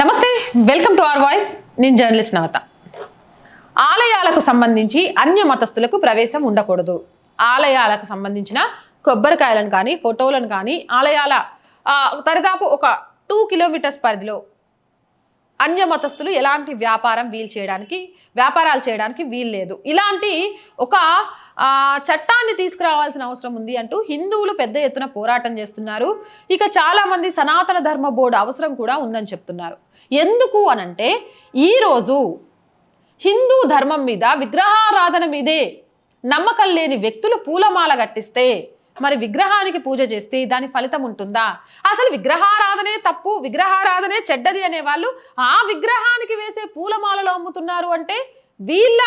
నమస్తే welcome to our voice. నేను journalist Navatha. ఆలయాలకు సంబంధించి అన్య మతస్థులకు ప్రవేశం ఉండకూడదు. ఆలయాలకు సంబంధించిన కొబ్బరికాయలను కానీ ఫోటోలను కానీ ఆలయాల దరిదాపు ఒక టూ కిలోమీటర్స్ పరిధిలో అన్య మతస్థులు ఎలాంటి వ్యాపారం వీలు చేయడానికి వ్యాపారాలు చేయడానికి వీలు లేదు. ఇలాంటి ఒక చట్టాన్ని తీసుకురావాల్సిన అవసరం ఉంది అంటూ హిందువులు పెద్ద ఎత్తున పోరాటం చేస్తున్నారు. ఇక చాలామంది సనాతన ధర్మ బోర్డు అవసరం కూడా ఉందని చెప్తున్నారు. ఎందుకు అనంటే ఈరోజు హిందూ ధర్మం మీద విగ్రహారాధన మీదే నమ్మకం లేని వ్యక్తులు పూలమాల గట్టిస్తే మరి విగ్రహానికి పూజ చేస్తే దాని ఫలితం ఉంటుందా? అసలు విగ్రహారాధనే తప్పు విగ్రహారాధనే చెడ్డది అనే వాళ్ళు ఆ విగ్రహానికి వేసే పూలమాలలో అమ్ముతున్నారు అంటే వీళ్ళ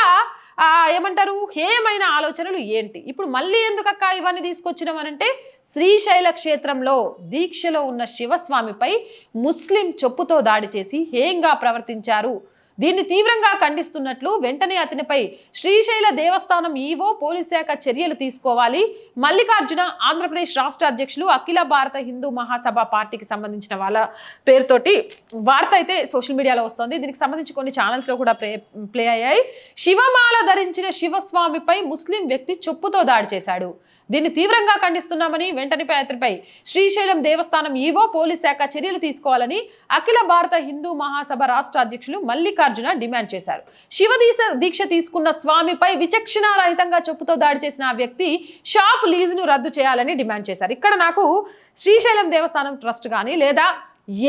ఏమంటారు హేయమైన ఆలోచనలు ఏంటి? ఇప్పుడు మళ్ళీ ఎందుకక్క ఇవన్నీ తీసుకొచ్చినామనంటే శ్రీశైల క్షేత్రంలో దీక్షలో ఉన్న శివస్వామిపై ముస్లిం చొప్పుతో దాడి చేసి హేయంగా ప్రవర్తించారు. దీన్ని తీవ్రంగా ఖండిస్తున్నట్లు వెంటనే అతనిపై శ్రీశైల దేవస్థానం ఈవో పోలీస్ శాఖ చర్యలు తీసుకోవాలి. మల్లికార్జున ఆంధ్రప్రదేశ్ రాష్ట్ర అధ్యక్షులు అఖిల భారత హిందూ మహాసభ పార్టీకి సంబంధించిన వాళ్ళ పేరుతోటి వార్త అయితే సోషల్ మీడియాలో వస్తుంది. దీనికి సంబంధించి కొన్ని ఛానల్స్లో కూడా ప్లే ప్లే అయ్యాయి. శివమాల ధరించిన శివస్వామిపై ముస్లిం వ్యక్తి చొప్పుతో దాడి చేశాడు. దీన్ని తీవ్రంగా ఖండిస్తున్నామని వెంటనే అతనిపై శ్రీశైలం దేవస్థానం ఈవో పోలీస్ శాఖ చర్యలు తీసుకోవాలని అఖిల భారత హిందూ మహాసభ రాష్ట్ర అధ్యక్షులు మల్లికార్జున డిమాండ్ చేశారు. శివదీశ దీక్ష దీక్ష తీసుకున్న స్వామిపై విచక్షణారహితంగా చెప్పుతో దాడి చేసిన ఆ వ్యక్తి షాప్ లీజును రద్దు చేయాలని డిమాండ్ చేశారు. ఇక్కడ నాకు శ్రీశైలం దేవస్థానం ట్రస్ట్ కానీ లేదా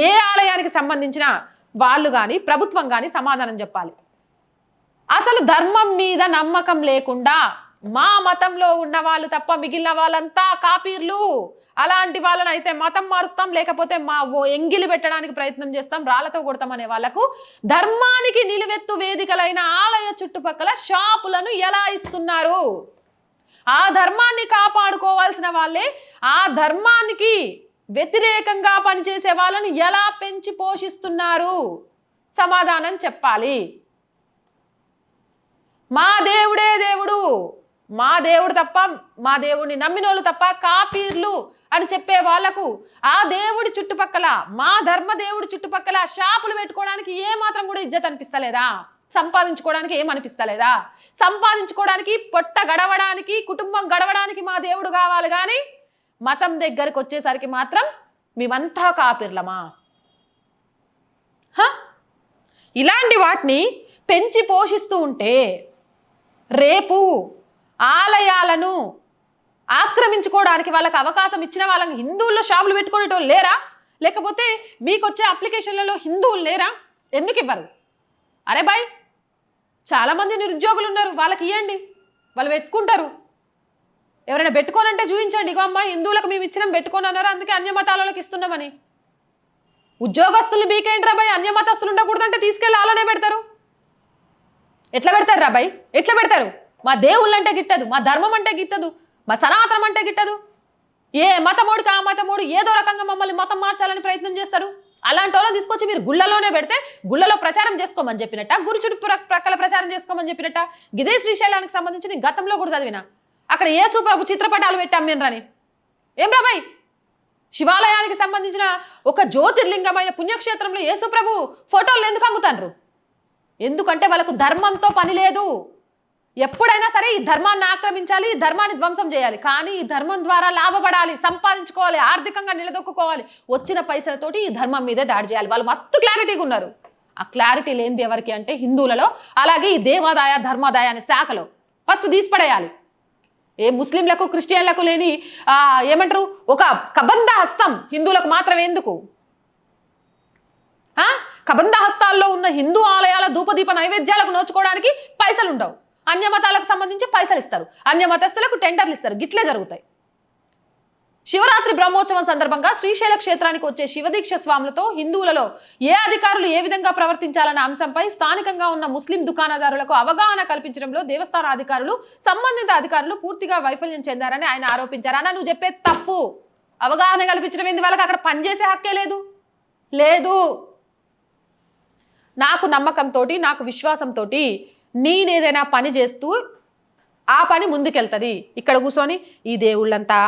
ఏ ఆలయానికి సంబంధించిన వాళ్ళు కానీ ప్రభుత్వం కానీ సమాధానం చెప్పాలి. అసలు ధర్మం మీద నమ్మకం లేకుండా మా మతంలో ఉన్న వాళ్ళు తప్ప మిగిలిన వాళ్ళంతా కాపీర్లు. అలాంటి వాళ్ళని అయితే మతం మారుస్తాం లేకపోతే మా ఓ ఎంగిలి పెట్టడానికి ప్రయత్నం చేస్తాం రాళ్ళతో కొడతాం అనే వాళ్ళకు ధర్మానికి నిలువెత్తు వేదికలైన ఆలయ చుట్టుపక్కల షాపులను ఎలా ఇస్తున్నారు? ఆ ధర్మాన్ని కాపాడుకోవాల్సిన వాళ్ళే ఆ ధర్మానికి వ్యతిరేకంగా పనిచేసే వాళ్ళని ఎలా పెంచి పోషిస్తున్నారు? సమాధానం చెప్పాలి. మా దేవుడే దేవుడు మా దేవుడు తప్ప మా దేవుడిని నమ్మినోళ్ళు తప్ప కాపీర్లు అని చెప్పే వాళ్ళకు ఆ దేవుడి చుట్టుపక్కల మా ధర్మ దేవుడి చుట్టుపక్కల షాపులు పెట్టుకోవడానికి ఏ మాత్రం కూడా ఇజ్జత్ అనిపిస్తలేదా? సంపాదించుకోవడానికి ఏమనిపిస్తలేదా సంపాదించుకోవడానికి పొట్ట గడవడానికి కుటుంబం గడవడానికి మా దేవుడు కావాలి కానీ మతం దగ్గరకు వచ్చేసరికి మాత్రం మేమంతా కాపీర్లమా? ఇలాంటి వాటిని పెంచి పోషిస్తూ ఉంటే రేపు ఆలయాలను ఆక్రమించుకోవడానికి వాళ్ళకి అవకాశం ఇచ్చిన వాళ్ళకి హిందువుల్లో షాపులు పెట్టుకునేటోళ్ళు లేరా? లేకపోతే మీకు వచ్చే అప్లికేషన్లలో హిందువులు లేరా? ఎందుకు ఇవ్వరు? అరే బాయ్ చాలామంది నిరుద్యోగులు ఉన్నారు వాళ్ళకి ఇవ్వండి వాళ్ళు పెట్టుకుంటారు ఎవరైనా పెట్టుకోనంటే చూపించండి ఇగో అమ్మాయి హిందువులకు మేము ఇచ్చినాం పెట్టుకొని అన్నారు అందుకే అన్య మతాలకు ఇస్తున్నామని ఉద్యోగస్తులు మీకేంట్రా బాయ్. అన్య మతస్తులు ఉండకూడదంటే తీసుకెళ్ళి అలానే పెడతారు. ఎట్లా పెడతారు రాబాయ్ ఎట్లా పెడతారు? మా దేవుళ్ళు అంటే గిట్టదు మా ధర్మం అంటే గిట్టదు మా సనాతనం అంటే గిట్టదు. ఏ మతమోడికి ఆ మతమోడు ఏదో రకంగా మమ్మల్ని మతం మార్చాలని ప్రయత్నం చేస్తారు? అలాంటి వాళ్ళని తీసుకొచ్చి మీరు గుళ్ళలోనే పెడితే గుళ్ళలో ప్రచారం చేసుకోమని చెప్పినట్ట? గురుచుడు ప్రక్కల ప్రచారం చేసుకోమని చెప్పినట్ట? గిదే శ్రీశైలానికి సంబంధించి నేను గతంలో కూడా చదివిన. అక్కడ యేసు ప్రభు చిత్రపటాలు మేము రాని ఏం రాబాయ్ శివాలయానికి సంబంధించిన ఒక జ్యోతిర్లింగమైన పుణ్యక్షేత్రంలో యేసు ప్రభు ఫోటోలు ఎందుకు అమ్ముతాండ్రు? ఎందుకంటే వాళ్ళకు ధర్మంతో పని లేదు. ఎప్పుడైనా సరే ఈ ధర్మాన్ని ఆక్రమించాలి ఈ ధర్మాన్ని ధ్వంసం చేయాలి. కానీ ఈ ధర్మం ద్వారా లాభపడాలి సంపాదించుకోవాలి ఆర్థికంగా నిలదొక్కుకోవాలి వచ్చిన పైసలతోటి ఈ ధర్మం మీదే దాడి చేయాలి. వాళ్ళు మస్తు క్లారిటీగా ఉన్నారు. ఆ క్లారిటీ లేనిది ఎవరికి అంటే హిందువులలో అలాగే ఈ దేవాదాయ ధర్మాదాయ అనే శాఖలో. ఫస్ట్ తీసిపడేయాలి. ఏ ముస్లింలకు క్రిస్టియన్లకు లేని ఏమంటారు? ఒక కబంధ హస్తం హిందువులకు మాత్రమే ఎందుకు? కబంధ హస్తాల్లో ఉన్న హిందూ ఆలయాల ధూపదీప నైవేద్యాలకు నోచుకోవడానికి పైసలు ఉండవు అన్య మతాలకు సంబంధించి పైసలు ఇస్తారు. అన్య మతస్థులకు టెండర్లు ఇస్తారు. గిట్లే జరుగుతాయి. శివరాత్రి బ్రహ్మోత్సవం సందర్భంగా శ్రీశైల క్షేత్రానికి వచ్చే శివదీక్ష స్వాములతో హిందువులలో ఏ అధికారులు ఏ విధంగా ప్రవర్తించాలన్న అంశంపై స్థానికంగా ఉన్న ముస్లిం దుకాణదారులకు అవగాహన కల్పించడంలో దేవస్థాన అధికారులు సంబంధిత అధికారులు పూర్తిగా వైఫల్యం చెందారని ఆయన ఆరోపించారు. అన్న నువ్వు చెప్పే తప్పు. అవగాహన కల్పించడం ఏంది? వాళ్ళకి అక్కడ పనిచేసే హక్కే లేదు. లేదు. నాకు నమ్మకంతో నాకు విశ్వాసంతో నేనేదైనా పని చేస్తూ ఆ పని ముందుకెళ్తుంది. ఇక్కడ కూర్చొని ఈ దేవుళ్ళంతా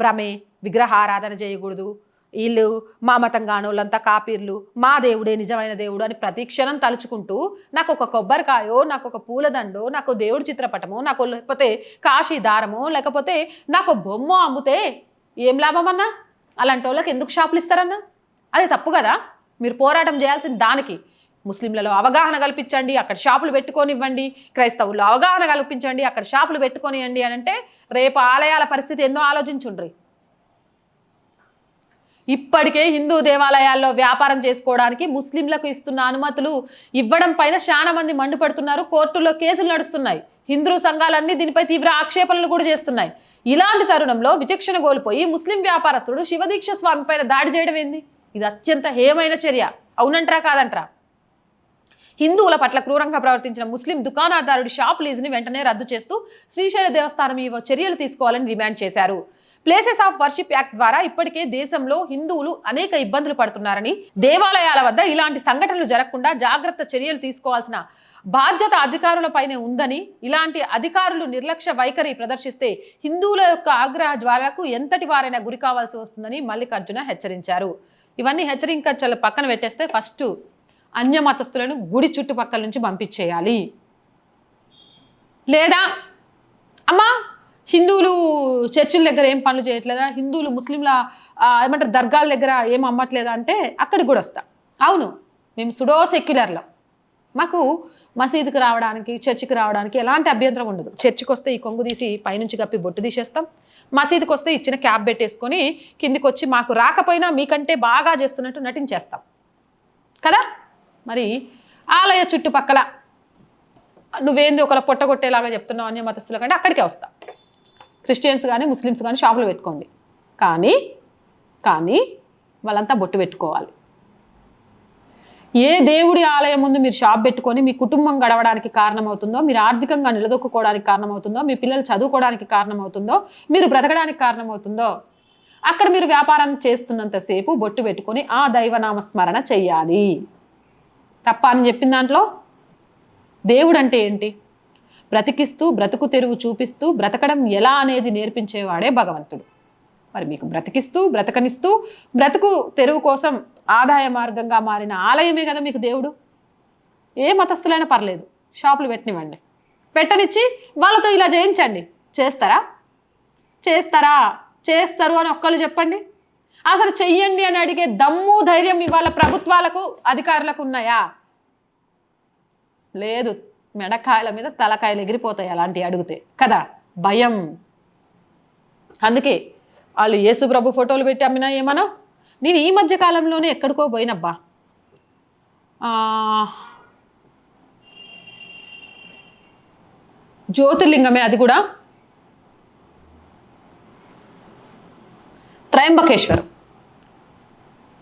భ్రమే విగ్రహారాధన చేయకూడదు. వీళ్ళు మా మతం కానోళ్ళంతా కాపీర్లు మా దేవుడే నిజమైన దేవుడు అని ప్రతి క్షణం తలుచుకుంటూ నాకు ఒక కొబ్బరికాయో నాకు ఒక పూలదండో నాకు దేవుడి చిత్రపటమో నాకు లేకపోతే కాశీ దారమో లేకపోతే నాకు బొమ్మ అమ్ముతే ఏం లాభం అన్నా అలాంటి వాళ్ళకి ఎందుకు షాపులు ఇస్తారన్నా? అది తప్పు కదా. మీరు పోరాటం చేయాల్సిన దానికి. ముస్లింలలో అవగాహన కల్పించండి అక్కడ షాపులు పెట్టుకొని ఇవ్వండి క్రైస్తవుల్లో అవగాహన కల్పించండి అక్కడ షాపులు పెట్టుకొనియండి అని అంటే రేపు ఆలయాల పరిస్థితి ఎన్నో ఆలోచించుండ్రి. ఇప్పటికే హిందూ దేవాలయాల్లో వ్యాపారం చేసుకోవడానికి ముస్లింలకు ఇస్తున్న అనుమతులు ఇవ్వడం పైన చాలా మంది మండిపడుతున్నారు కోర్టులో కేసులు నడుస్తున్నాయి హిందూ సంఘాలన్నీ దీనిపై తీవ్ర ఆక్షేపణలు కూడా చేస్తున్నాయి. ఇలాంటి తరుణంలో విచక్షణ కోల్పోయి ముస్లిం వ్యాపారస్తుడు శివదీక్ష స్వామి పైన దాడి చేయడం ఏంది? ఇది అత్యంత హేమైన చర్య. అవునంటారా కాదంటరా? హిందువుల పట్ల క్రూరంగా ప్రవర్తించిన ముస్లిం దుకాణదారుడి షాప్ లీజుని వెంటనే రద్దు చేస్తూ శ్రీశైల దేవస్థానం ఈ చర్యలు తీసుకోవాలని డిమాండ్ చేశారు. ప్లేసెస్ ఆఫ్ వర్షిప్ యాక్ట్ ద్వారా ఇప్పటికే దేశంలో హిందువులు అనేక ఇబ్బందులు పడుతున్నారని దేవాలయాల వద్ద ఇలాంటి సంఘటనలు జరగకుండా జాగ్రత్త చర్యలు తీసుకోవాల్సిన బాధ్యత అధికారులపైనే ఉందని ఇలాంటి అధికారులు నిర్లక్ష్య వైఖరి ప్రదర్శిస్తే హిందువుల యొక్క ఆగ్రహ జ్వాలకు ఎంతటి వారైనా గురి కావాల్సి వస్తుందని మల్లికార్జున హెచ్చరించారు. ఇవన్నీ హెచ్చరింకలు పక్కన పెట్టేస్తే ఫస్ట్ అన్యమతస్తులను గుడి చుట్టుపక్కల నుంచి పంపించేయాలి. లేదా అమ్మా హిందువులు చర్చిల దగ్గర ఏం పనులు చేయట్లేదా? హిందువులు ముస్లింల ఏమంటారు దర్గాల దగ్గర ఏం అమ్మట్లేదా అంటే అక్కడికి కూడా వస్తా. అవును మేము సుడో సెక్యులర్లం. మాకు మసీదుకి రావడానికి చర్చికి రావడానికి ఎలాంటి అభ్యంతరం ఉండదు. చర్చికి వస్తే ఈ కొంగు తీసి పైనుంచి కప్పి బొట్టు తీసేస్తాం. మసీదుకి వస్తే ఇచ్చిన క్యాబ్ పెట్టేసుకొని కిందికి వచ్చి మాకు రాకపోయినా మీకంటే బాగా చేస్తున్నట్టు నటించేస్తాం. కదా? మరి ఆలయ చుట్టుపక్కల నువ్వేంది ఒకలా పొట్టగొట్టేలాగా చెప్తున్నావు అన్య మతస్థుల కంటే అక్కడికే వస్తా. క్రిస్టియన్స్ కానీ ముస్లిమ్స్ కానీ షాపులు పెట్టుకోండి. కానీ కానీ వాళ్ళంతా బొట్టు పెట్టుకోవాలి. ఏ దేవుడి ఆలయం ముందు మీరు షాప్ పెట్టుకొని మీ కుటుంబం గడవడానికి కారణమవుతుందో మీరు ఆర్థికంగా నిలదొక్కుకోవడానికి కారణమవుతుందో మీ పిల్లలు చదువుకోవడానికి కారణమవుతుందో మీరు బ్రతకడానికి కారణమవుతుందో అక్కడ మీరు వ్యాపారం చేస్తున్నంతసేపు బొట్టు పెట్టుకొని ఆ దైవనామ స్మరణ చెయ్యాలి. తప్ప అని చెప్పిన దాంట్లో దేవుడు అంటే ఏంటి? బ్రతికిస్తూ బ్రతుకు తెరువు చూపిస్తూ బ్రతకడం ఎలా అనేది నేర్పించేవాడే భగవంతుడు. మరి మీకు బ్రతికిస్తూ బ్రతకనిస్తూ బ్రతుకు తెరువు కోసం ఆదాయ మార్గంగా మారిన ఆలయమే కదా మీకు దేవుడు. ఏ మతస్థులైనా పర్లేదు షాపులు పెట్టనివ్వండి. పెట్టనిచ్చి వాళ్ళతో ఇలా చేయించండి చేస్తారా? చేస్తారా? చేస్తారు అని ఒక్కళ్ళు చెప్పండి. అసలు చెయ్యండి అని అడిగే దమ్ము ధైర్యం ఇవాళ ప్రభుత్వాలకు అధికారులకు ఉన్నాయా? లేదు మెడకాయల మీద తలకాయలు ఎగిరిపోతాయి అలాంటివి అడిగితే. కదా? భయం. అందుకే వాళ్ళు యేసుప్రభు ఫోటోలు పెట్టి అమ్మినా ఏమన్నా నేను ఈ మధ్య కాలంలోనే ఎక్కడికో పోయినబ్బా. జ్యోతిర్లింగమే అది కూడా. త్రయంబకేశ్వరం.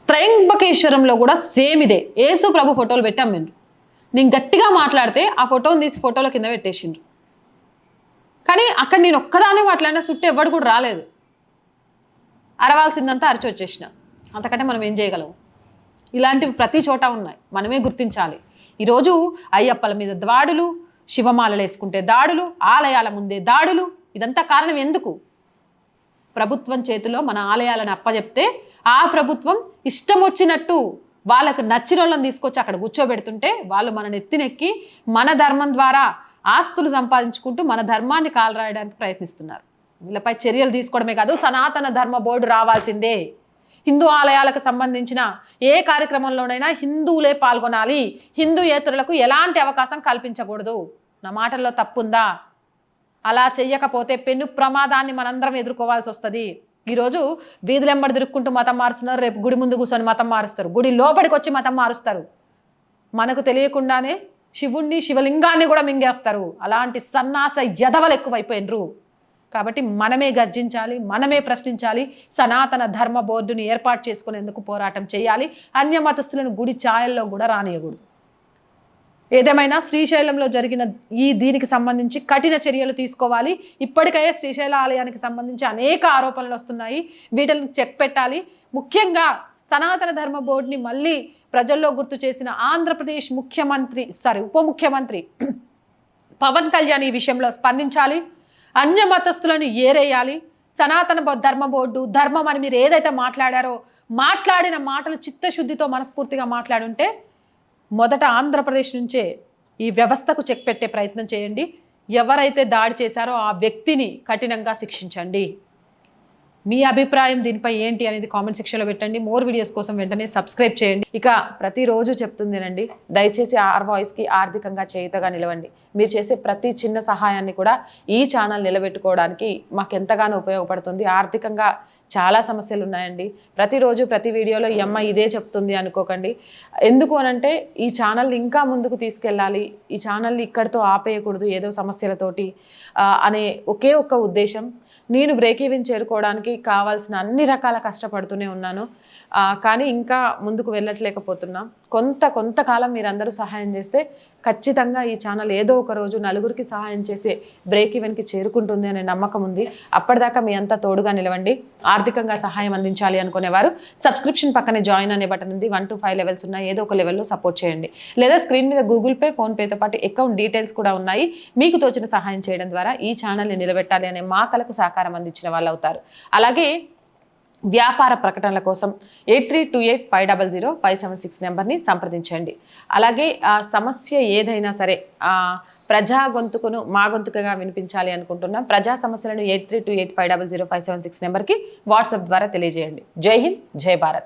త్రయంబకేశ్వరంలో కూడా సేమ్ ఇదే. యేసు ప్రభు ఫోటోలు పెట్టి అమ్మిండ్రు. నేను గట్టిగా మాట్లాడితే ఆ ఫోటోని తీసి ఫోటోల కింద పెట్టేసిండ్రు. కానీ అక్కడ నేను ఒక్కదానే మాట్లాడిన చుట్టూ ఎవడు కూడా రాలేదు. అరవాల్సిందంతా అరిచి వచ్చేసిన. అంతకంటే మనం ఏం చేయగలం? ఇలాంటివి ప్రతి చోట ఉన్నాయి. మనమే గుర్తించాలి. ఈరోజు అయ్యప్పల మీద దాడులు శివమాలలు వేసుకుంటే దాడులు ఆలయాల ముందే దాడులు ఇదంతా కారణం ఎందుకు? ప్రభుత్వం చేతిలో మన ఆలయాలను అప్పచెప్తే ఆ ప్రభుత్వం ఇష్టం వచ్చినట్టు వాళ్ళకు నచ్చిన వాళ్ళని తీసుకొచ్చి అక్కడ కూర్చోబెడుతుంటే వాళ్ళు మన నెత్తినెక్కి మన ధర్మం ద్వారా ఆస్తులు సంపాదించుకుంటూ మన ధర్మాన్ని కాలరాయడానికి ప్రయత్నిస్తున్నారు. వీళ్ళపై చర్యలు తీసుకోవడమే కాదు సనాతన ధర్మ బోర్డు రావాల్సిందే. హిందూ ఆలయాలకు సంబంధించిన ఏ కార్యక్రమంలోనైనా హిందువులే పాల్గొనాలి. హిందూయేతరులకు ఎలాంటి అవకాశం కల్పించకూడదు. నా మాటల్లో తప్పుందా? అలా చెయ్యకపోతే పెను ప్రమాదాన్ని మనందరం ఎదుర్కోవాల్సి వస్తుంది ఈరోజు వీధులెంబడి తిరుక్కుంటూ మతం మారుస్తున్నారు రేపు గుడి ముందు కూర్చొని మతం మారుస్తారు. గుడి లోపలికి వచ్చి మతం మారుస్తారు. మనకు తెలియకుండానే శివుణ్ణి శివలింగాన్ని కూడా మింగేస్తారు. అలాంటి సన్నాస యధవలు ఎక్కువైపోయినరు. కాబట్టి మనమే గర్జించాలి మనమే ప్రశ్నించాలి సనాతన ధర్మ బోర్డుని ఏర్పాటు చేసుకునేందుకు పోరాటం చేయాలి. అన్య మతస్థులను గుడి ఛాయల్లో కూడా రానియకూడదు. ఏదేమైనా శ్రీశైలంలో జరిగిన ఈ దీనికి సంబంధించి కఠిన చర్యలు తీసుకోవాలి. ఇప్పటికే శ్రీశైల ఆలయానికి సంబంధించి అనేక ఆరోపణలు వస్తున్నాయి. వీటిని చెక్ పెట్టాలి. ముఖ్యంగా సనాతన ధర్మ బోర్డుని మళ్ళీ ప్రజల్లో గుర్తు చేసిన ఆంధ్రప్రదేశ్ ముఖ్యమంత్రి సారీ ఉప ముఖ్యమంత్రి పవన్ కళ్యాణ్ ఈ విషయంలో స్పందించాలి. అన్య మతస్థులను ఏరేయాలి. సనాతన ధర్మ బోర్డు ధర్మం అని మీరు ఏదైతే మాట్లాడారో మాట్లాడిన మాటలు చిత్తశుద్ధితో మనస్ఫూర్తిగా మాట్లాడుంటే మొదట ఆంధ్రప్రదేశ్ నుంచే ఈ వ్యవస్థకు చెక్ పెట్టే ప్రయత్నం చేయండి. ఎవరైతే దాడి చేశారో ఆ వ్యక్తిని కఠినంగా శిక్షించండి. మీ అభిప్రాయం దీనిపై ఏంటి అనేది కామెంట్ సెక్షన్లో పెట్టండి. మోర్ వీడియోస్ కోసం వెంటనే సబ్స్క్రైబ్ చేయండి. ఇక ప్రతిరోజు చెప్తుందేనండి దయచేసి ఆర్ వాయిస్కి ఆర్థికంగా చేయుతగా నిలవండి. మీరు చేసే ప్రతి చిన్న సహాయాన్ని కూడా ఈ ఛానల్ నిలబెట్టుకోవడానికి మాకు ఎంతగానో ఉపయోగపడుతుంది. ఆర్థికంగా చాలా సమస్యలు ఉన్నాయండి. ప్రతిరోజు ప్రతి వీడియోలో ఈ అమ్మ ఇదే చెప్తుంది అనుకోకండి. ఎందుకు అనంటే ఈ ఛానల్ని ఇంకా ముందుకు తీసుకెళ్ళాలి. ఈ ఛానల్ని ఇక్కడితో ఆపేయకూడదు ఏదో సమస్యలతోటి అనే ఒకే ఒక్క ఉద్దేశం. నేను బ్రేక్ ఈవెన్ చేరుకోవడానికి కావాల్సిన అన్ని రకాల కష్టపడుతూనే ఉన్నాను. కానీ ఇంకా ముందుకు వెళ్ళట్లేకపోతున్నాం. కొంత కొంతకాలం మీరందరూ సహాయం చేస్తే ఖచ్చితంగా ఈ ఛానల్ ఏదో ఒక రోజు నలుగురికి సహాయం చేసే బ్రేక్ ఈవెన్కి చేరుకుంటుంది అనే నమ్మకం ఉంది. అప్పటిదాకా మీ అంతా తోడుగా నిలవండి. ఆర్థికంగా సహాయం అందించాలి అనుకునేవారు. సబ్స్క్రిప్షన్ పక్కనే జాయిన్ అనే బటన్ ఉంది. వన్ టు ఫైవ్ లెవెల్స్ ఉన్నాయి. ఏదో ఒక లెవెల్లో సపోర్ట్ చేయండి. లేదా స్క్రీన్ మీద గూగుల్ పే ఫోన్పేతో పాటు అకౌంట్ డీటెయిల్స్ కూడా ఉన్నాయి. మీకు తోచిన సహాయం చేయడం ద్వారా ఈ ఛానల్ని నిలబెట్టాలి అనే మా కలకు సహకారం అందించిన వాళ్ళు అవుతారు అలాగే వ్యాపార ప్రకటనల కోసం eight three two eight five double zero five seven six నెంబర్ని సంప్రదించండి. అలాగే ఆ సమస్య ఏదైనా సరే ప్రజా గొంతుకును మా గొంతుకగా వినిపించాలి అనుకుంటున్నాం. ప్రజా సమస్యలను eight three two eight five double zero five seven six నెంబర్కి వాట్సాప్ ద్వారా తెలియజేయండి. జై హింద్ జై భారత్.